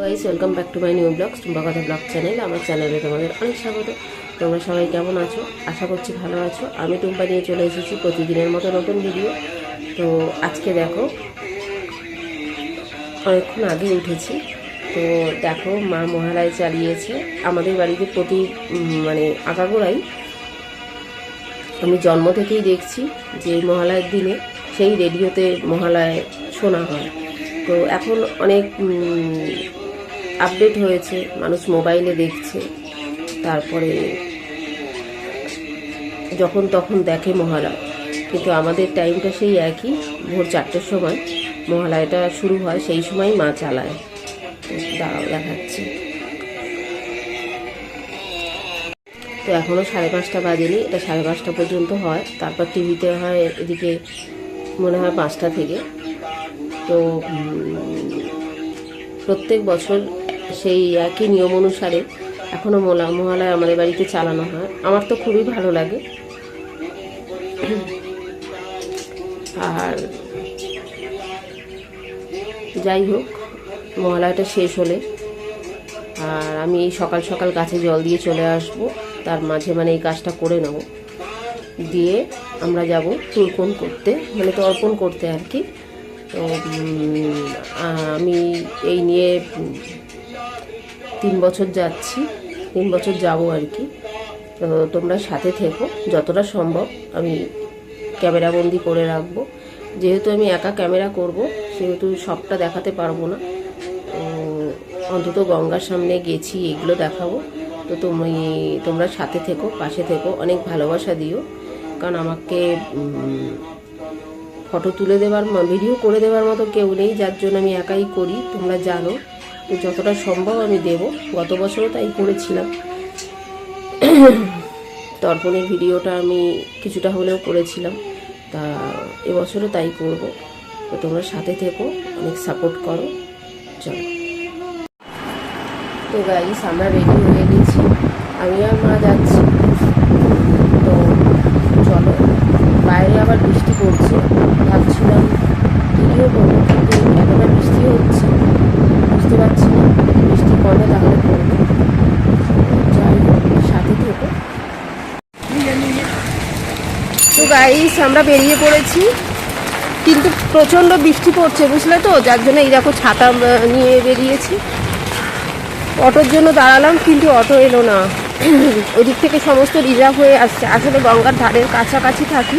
Guys welcome back to my new vlogs টুম্বা কথা blog channel আমার চ্যানেলে তোমাদের অনেক স্বাগত। তোমরা সবাই কেমন আছো? আশা করছি ভালো আছো। আমি টুম্পা নিয়ে চলে এসেছি প্রতিদিনের মতো নতুন ভিডিও তো আজকে দেখো, অনেকক্ষণ আগে উঠেছি। তো দেখো, মা মহালয় চালিয়েছে। আমাদের বাড়িতে প্রতি মানে আগাগোড়াই আমি জন্ম থেকেই দেখছি যে মহালয়ের দিনে সেই রেডিওতে মহালয় শোনা হয়। তো এখন অনেক আপডেট হয়েছে, মানুষ মোবাইলে দেখছে, তারপরে যখন তখন দেখে মহালয়। কিন্তু আমাদের টাইমটা সেই একই, ভোর চারটের সময় মহালয়টা শুরু হয়, সেই সময় মা চালায়। দাঁড়াও, দেখাচ্ছি। তো এখনও সাড়ে পাঁচটা বাজেনি, এটা সাড়ে পাঁচটা পর্যন্ত হয়। তারপর টিভিতে হয় এদিকে, মনে হয় পাঁচটা থেকে। তো প্রত্যেক বছর সেই একই নিয়ম অনুসারে এখনও মোলা মহালয় আমাদের বাড়িতে চালানো হয়। আমার তো খুবই ভালো লাগে। আর যাই হোক, মহালয়টা শেষ হলে আর আমি এই সকাল সকাল গাছে জল দিয়ে চলে আসব। তার মাঝে মানে এই কাজটা করে নেব। দিয়ে আমরা যাব তুর্পণ করতে। মানে তর্পণ করতে আর কি। তো আমি এই নিয়ে তিন বছর যাচ্ছি, তিন বছর যাব আর কি। তো তোমরা সাথে থেকো, যতটা সম্ভব আমি ক্যামেরাবন্দি করে রাখব। যেহেতু আমি একা ক্যামেরা করব, সেহেতু সবটা দেখাতে পারব না। অন্তত গঙ্গার সামনে গেছি, এগুলো দেখাবো। তো তুমি, তোমরা সাথে থেকো, পাশে থেকো, অনেক ভালোবাসা দিও। কারণ আমাকে ফটো তুলে দেওয়ার ভিডিও করে দেওয়ার মতো কেউ নেই, যার জন্য আমি একাই করি, তোমরা জানো। যতটা সম্ভব আমি দেব। গত বছরও তাই করেছিলাম। তর্পণের ভিডিওটা আমি কিছুটা হলেও করেছিলাম। তা এবছরও তাই করব। তো তোমরা সাথে থেকো, অনেক সাপোর্ট করো। চলো। তো গাইস আমরা রেডি হয়ে গেছি। আমি আর মা যাচ্ছি। তো চলো, বাইরে আবার বৃষ্টি পড়ছে। ভাবছিলাম ভিডিও করব? কিন্তু এতটা বৃষ্টি হচ্ছে। তাহলে তো গাইস আমরা বেরিয়ে পড়েছি। কিন্তু প্রচণ্ড বৃষ্টি পড়ছে, বুঝলে তো? যার জন্য এই দেখো ছাতা নিয়ে বেরিয়েছি। অটোর জন্য দাঁড়ালাম, কিন্তু অটো এলো না। ওদিক থেকে সমস্ত রিজার্ভ হয়ে আসছে। আসলে গঙ্গার ধারের কাছাকাছি থাকি,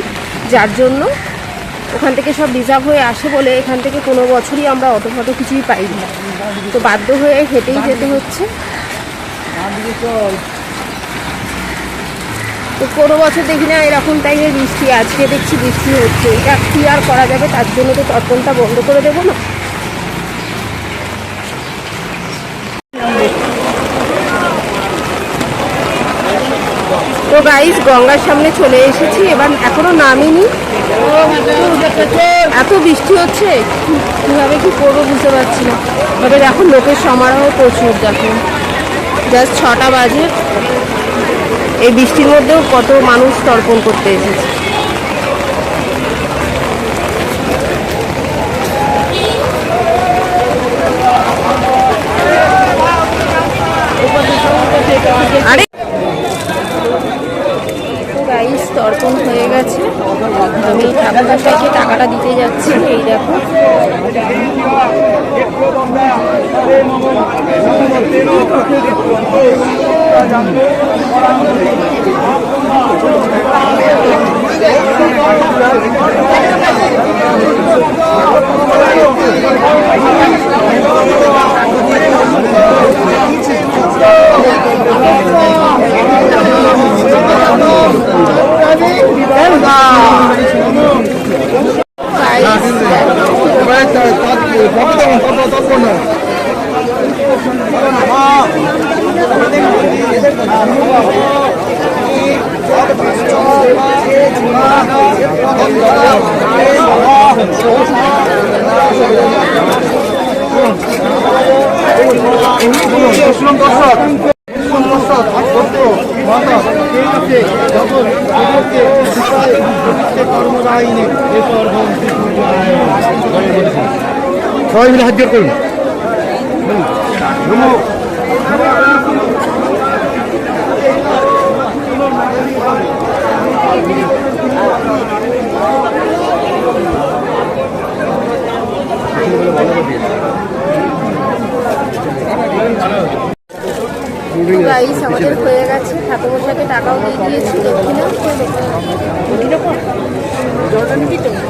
যার জন্য ওখান থেকে সব রিজার্ভ হয়ে আসে বলে এখান থেকে কোনো বছরই আমরা অটো ফটো কিছুই পাই না। তো বাধ্য হয়ে হেঁটেই যেতে হচ্ছে। তো কোনো বছর দেখি না এরকম টাইমে বৃষ্টি, আজকে দেখছি বৃষ্টি হচ্ছে। এটা কি আর করা যাবে, তার জন্য তো তর্পণটা বন্ধ করে দেবো না। গাইস গঙ্গার সামনে চলে এসেছি, এবার এখনও নামিনি। এত বৃষ্টি হচ্ছে, কীভাবে কি করব বুঝতে পারছি না। তবে এখন লোকের সমারোহ প্রচুর, দেখো। জাস্ট ছটা বাজে। এই বৃষ্টির মধ্যেও কত মানুষ তর্পণ করতে এসেছে আরে গাইস তর্পণ হয়ে গেছে আমি ঠাকুরটাকে টাকাটা দিতে যাচ্ছি এই দেখো গাইস শুনুন দর্শক শুনুন দর্শক ভক্ত মাতা এই আছে যত যুবককে শিখায় প্রত্যেককে কর্মদায়িনী এ সর্বম সবাই মিলে হাত জোর করুন। গাইস আমাদের হয়ে গেছে। ঠাকুমশাকে টাকাও দিয়ে দিয়েছি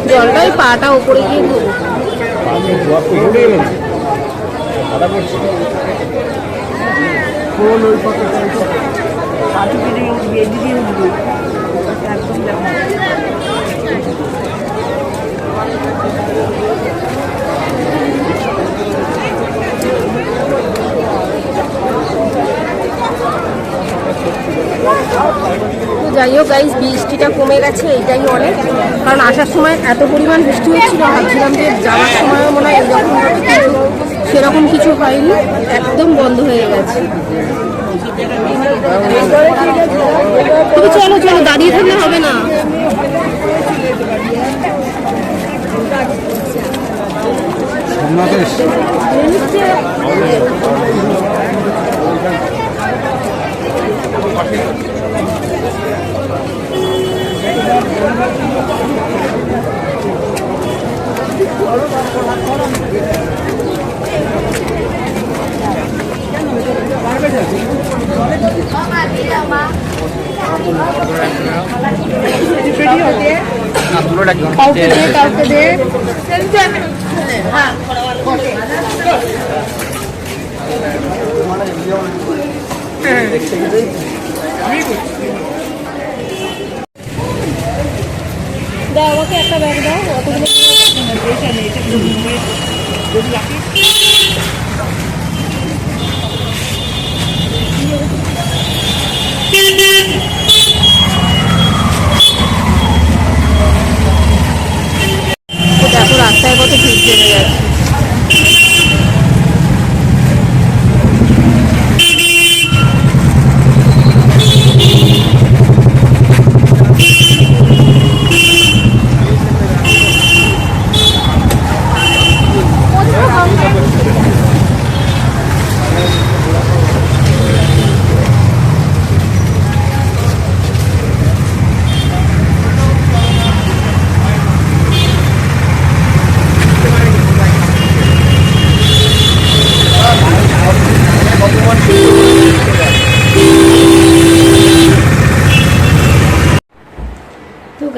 জলটাই পাটা উপরে গিয়ে যাই হোক গাইস বৃষ্টিটা কমে গেছে, এইটাই অনেক। কারণ আসার সময় এত পরিমাণ বৃষ্টি হচ্ছিল, ভাবছিলাম যে যাওয়ার সময় মনে হয় এরকম সেরকম কিছু হয়নি, একদম বন্ধ হয়ে গেছে। চলো চলো দাঁড়িয়ে থাকলে হবে না? কাউকে দে দাও আমাকে একটা ব্যাগ দাও। অতগুলো তো দেখো রাস্তায় কত ভিড় জমে গেছে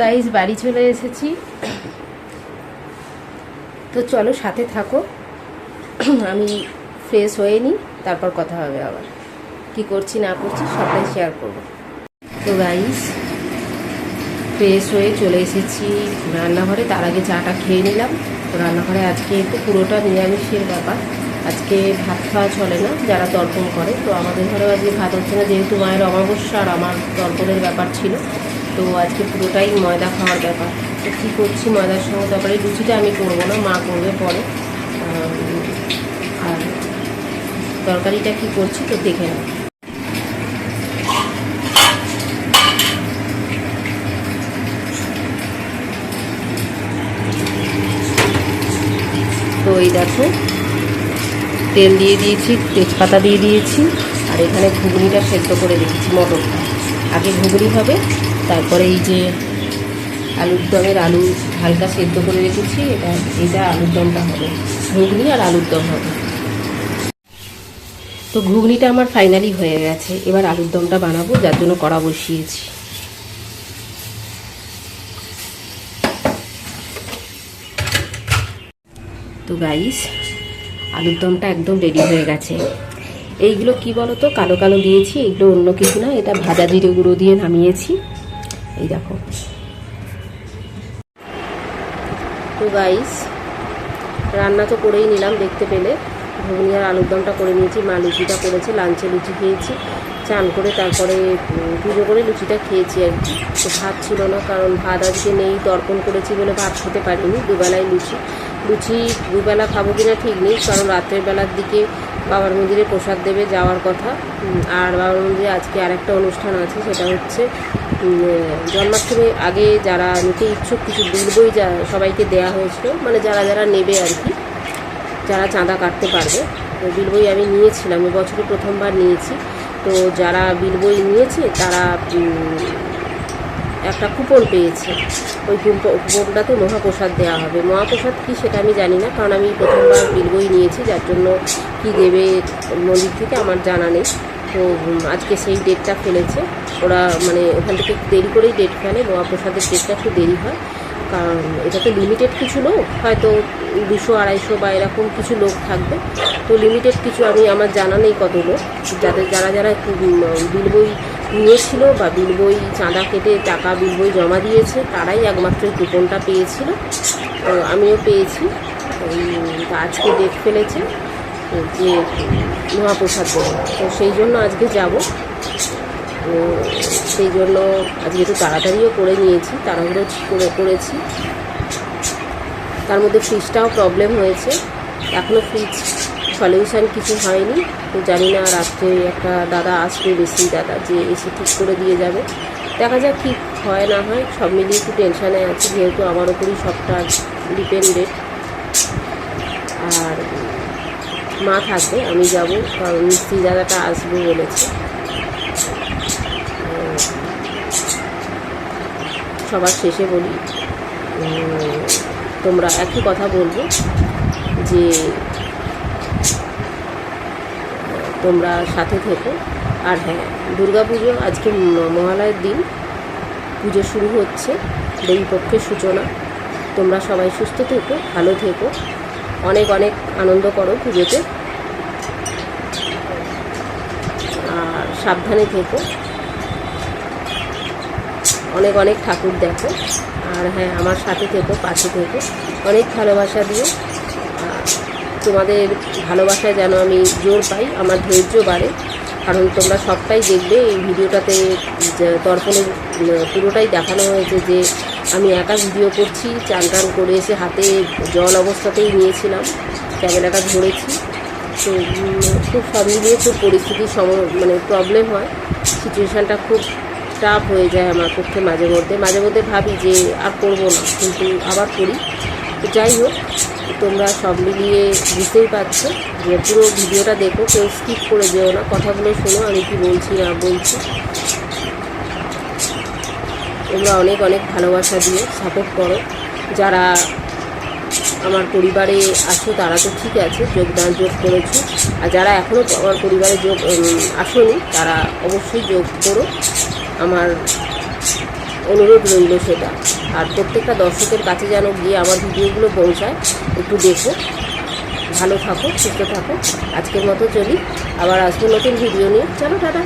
গাইজ বাড়ি চলে এসেছি। তো চলো সাথে থাকো। আমি ফ্রেশ হয়ে নিই তারপর কথা হবে আবার। কি করছি, না করছি, সবটাই শেয়ার করব। তো গাইজ ফ্রেশ হয়ে চলে এসেছি রান্নাঘরে। তার আগে চাটা খেয়ে নিলাম। তো রান্নাঘরে আজকে একটু পুরোটা নিরামিষের ব্যাপার। আজকে ভাত খাওয়া চলে না, যারা তর্পণ করে। তো আমাদের ঘরেও আজকে ভাত হচ্ছে না, যেহেতু মায়ের অমাবস্যা আর আমার তর্পণের ব্যাপার ছিল। তো আজকে পুরোটাই ময়দা খাওয়ার ব্যাপার। তো কী করছি ময়দার সঙ্গে? তারপরে লুচিটা আমি করব না, মা করবে পরে। আর তরকারিটা কি করছি তো দেখে নাও। তো এই দেখো, তেল দিয়ে দিয়েছি, তেজপাতা দিয়ে দিয়েছি, আর এখানে ঘুগনিটা সেদ্ধ করে দিয়েছি মটরটা। আগে ঘুগনি হবে তারপরে এই যে আলুর দমের আলু হালকা সেদ্ধ করে রেখেছি, এটা এটা আলুর দমটা হবে। ঘুগনি আর আলুর দম হবে। তো ঘুগনিটা আমার ফাইনালি হয়ে গেছে। এবার আলুর দমটা বানাবো, যার জন্য কড়া বসিয়েছি। তো গাইস আলুর দমটা একদম রেডি হয়ে গেছে। এইগুলো কি বলো তো কালো কালো দিয়েছি, এগুলো অন্য কিছু না, এটা ভাজা জিরে গুঁড়ো দিয়ে নামিয়েছি। এই দেখো। তো গাইস রান্না তো করেই নিলাম দেখতে পেলে। ঘুগনি আর আলুর দমটা করে নিয়েছি, মা লুচিটা করেছে, লাঞ্চে লুচি খেয়েছি। চান করে তারপরে পুজো করে লুচিটা খেয়েছি আর কি। ভাত ছিল না, কারণ ভাত আজকে নেই, তর্পণ করেছি বলে ভাত খেতে পারিনি, দুবেলায় লুচি। লুচি দুবেলা খাব কিনা ঠিক নেই, কারণ রাত্রের বেলার দিকে বাবার মন্দিরে প্রসাদ দেবে যাওয়ার কথা। আর বাবার মন্দিরে আজকে আরেকটা অনুষ্ঠান আছে, সেটা হচ্ছে জন্মাষ্টমীর আগে যারা নিতে ইচ্ছুক কিছু দুর্বই যা, সবাইকে দেয়া হয়েছিল। মানে যারা যারা নেবে আর কি, যারা চাঁদা কাটতে পারবে। তো বিল বই আমি নিয়েছিলাম এবছরে প্রথমবার নিয়েছি। তো যারা বিল বই নিয়েছে, তারা একটা কুপন পেয়েছে। ওই কুপ- কুপনটাতে মহাপ্রসাদ দেওয়া হবে। মহাপ্রসাদ কি সেটা আমি জানি না, কারণ আমি প্রথমবার বিল বই নিয়েছি, যার জন্য কি দেবে মন্দির থেকে আমার জানা নেই। তো আজকে সেই ডেটটা ফেলেছে। ওরা মানে ওখান থেকে দেরি করেই ডেট ফেলে, মহাপ্রসাদের ডেটটা একটু দেরি হয়। কারণ এটা তো লিমিটেড কিছু লোক, হয়তো দুশো, আড়াইশো বা এরকম কিছু লোক থাকবে। তো লিমিটেড কিছু আমি, আমার জানা নেই কত লোক। যাদের, যারা যারা বিল বই নিয়েছিল বা বিল বই চাঁদা কেটে টাকা, বিল বই জমা দিয়েছে, তারাই একমাত্র কুপনটা পেয়েছিল। আমিও পেয়েছি। আজকে ডেট ফেলেছে, যে মহাপ্রসাদ তো সেই জন্য আজকে যাব। তো সেই জন্য আজকে একটু তাড়াতাড়িও করে নিয়েছি, তাড়াহুড়ো করে, করেছি। তার মধ্যে ফ্রিজটাও প্রবলেম হয়েছে। এখনও ফ্রিজ সলিউশন কিছু হয়নি। তো জানি না রাত্রে একটা দাদা আসবে, বেশি দাদা যে এসে ঠিক করে দিয়ে যাবে। দেখা যাক কী হয়, না হয়, সব মিলিয়ে একটু টেনশানে আছি, যেহেতু আমার ওপরই সবটা ডিপেন্ডেড আর মা থাকবে, আমি যাব, কারণ মিস্ত্রি দাদাটা আসবে বলেছে। সবার শেষে বলি তোমরা একই কথা বলব যে, তোমরা সাথে থেকো। আর হ্যাঁ দুর্গাপুজো আজকে মহালয়ের দিন। পুজো শুরু হচ্ছে, দেবীপক্ষের সূচনা। তোমরা সবাই সুস্থ থেকো, ভালো থেকো। অনেক অনেক আনন্দ করো পুজোতে। আর সাবধানে থেকো। অনেক অনেক ঠাকুর দেখো। আর হ্যাঁ আমার সাথে থেকো, পাশে থেকো। অনেক ভালোবাসা দিও। তোমাদের ভালোবাসায় যেন আমি জোর পাই, আমার ধৈর্য বাড়ে। কারণ তোমরা সবটাই দেখবে, এই ভিডিওটাতে যে তর্পণে পুরোটাই দেখানো হয়েছে যে আমি একা ভিডিও করছি, চান টান করে এসে হাতে জল অবস্থাতেই নিয়েছিলাম, ক্যামেরাটা ধরেছি। তো খুব সব মিলিয়ে খুব পরিস্থিতির সম মানে প্রবলেম হয়। সিচুয়েশানটা খুব টাফ হয়ে যায় আমার পক্ষে মাঝে মধ্যে। মাঝে মধ্যে ভাবি যে আর করব না, কিন্তু আবার করি। তো যাই হোক, তোমরা সব মিলিয়ে বুঝতেই পারছ যে পুরো ভিডিওটা দেখো, কেউ স্কিপ করে যেও না। কথাগুলো শোনো, আমি কি বলছি না বলছি। তোমরা অনেক অনেক ভালোবাসা দিয়ে সাপোর্ট করো। যারা আমার পরিবারে আছো, তারা তো ঠিক আছে, যোগদান যোগ করেছ। আর যারা এখনও আমার পরিবারে যোগ আসোনি, তারা অবশ্যই যোগ করো। আমার অনুরোধ রইল সেটা। আর প্রত্যেকটা দর্শকের কাছে যেন গিয়ে আমার ভিডিওগুলো পৌঁছায়, একটু দেখো। ভালো থাকো, সুস্থ থাকো। আজকের মতো চলি। আবার আসব নতুন ভিডিও নিয়ে। চলো, টাটা।